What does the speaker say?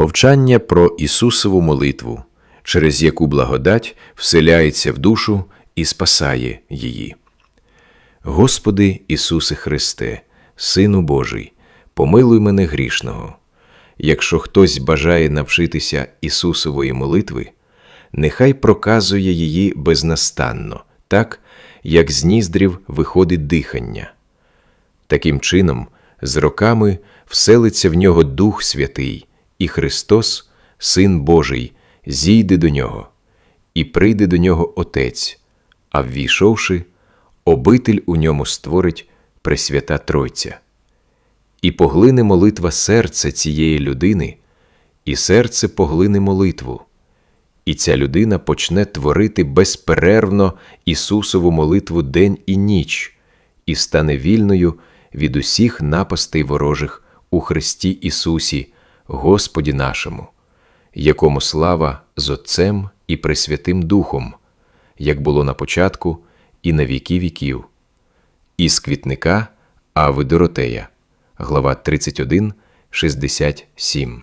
Повчання про Ісусову молитву, через яку благодать вселяється в душу і спасає її. Господи Ісусе Христе, Сину Божий, помилуй мене грішного. Якщо хтось бажає навчитися Ісусової молитви, нехай проказує її безнастанно, так, як з ніздрів виходить дихання. Таким чином, з роками вселиться в нього Дух Святий, і Христос, Син Божий, зійде до нього, і прийде до нього Отець, а ввійшовши, обитель у ньому створить Пресвята Тройця. І поглине молитва серця цієї людини, і серце поглине молитву. І ця людина почне творити безперервно Ісусову молитву день і ніч, і стане вільною від усіх напастей ворожих у Христі Ісусі, Господі нашому, якому слава з Отцем і Пресвятим Духом, як було на початку і на віки віків. Із квітника Ави Доротея, глава 31, 67.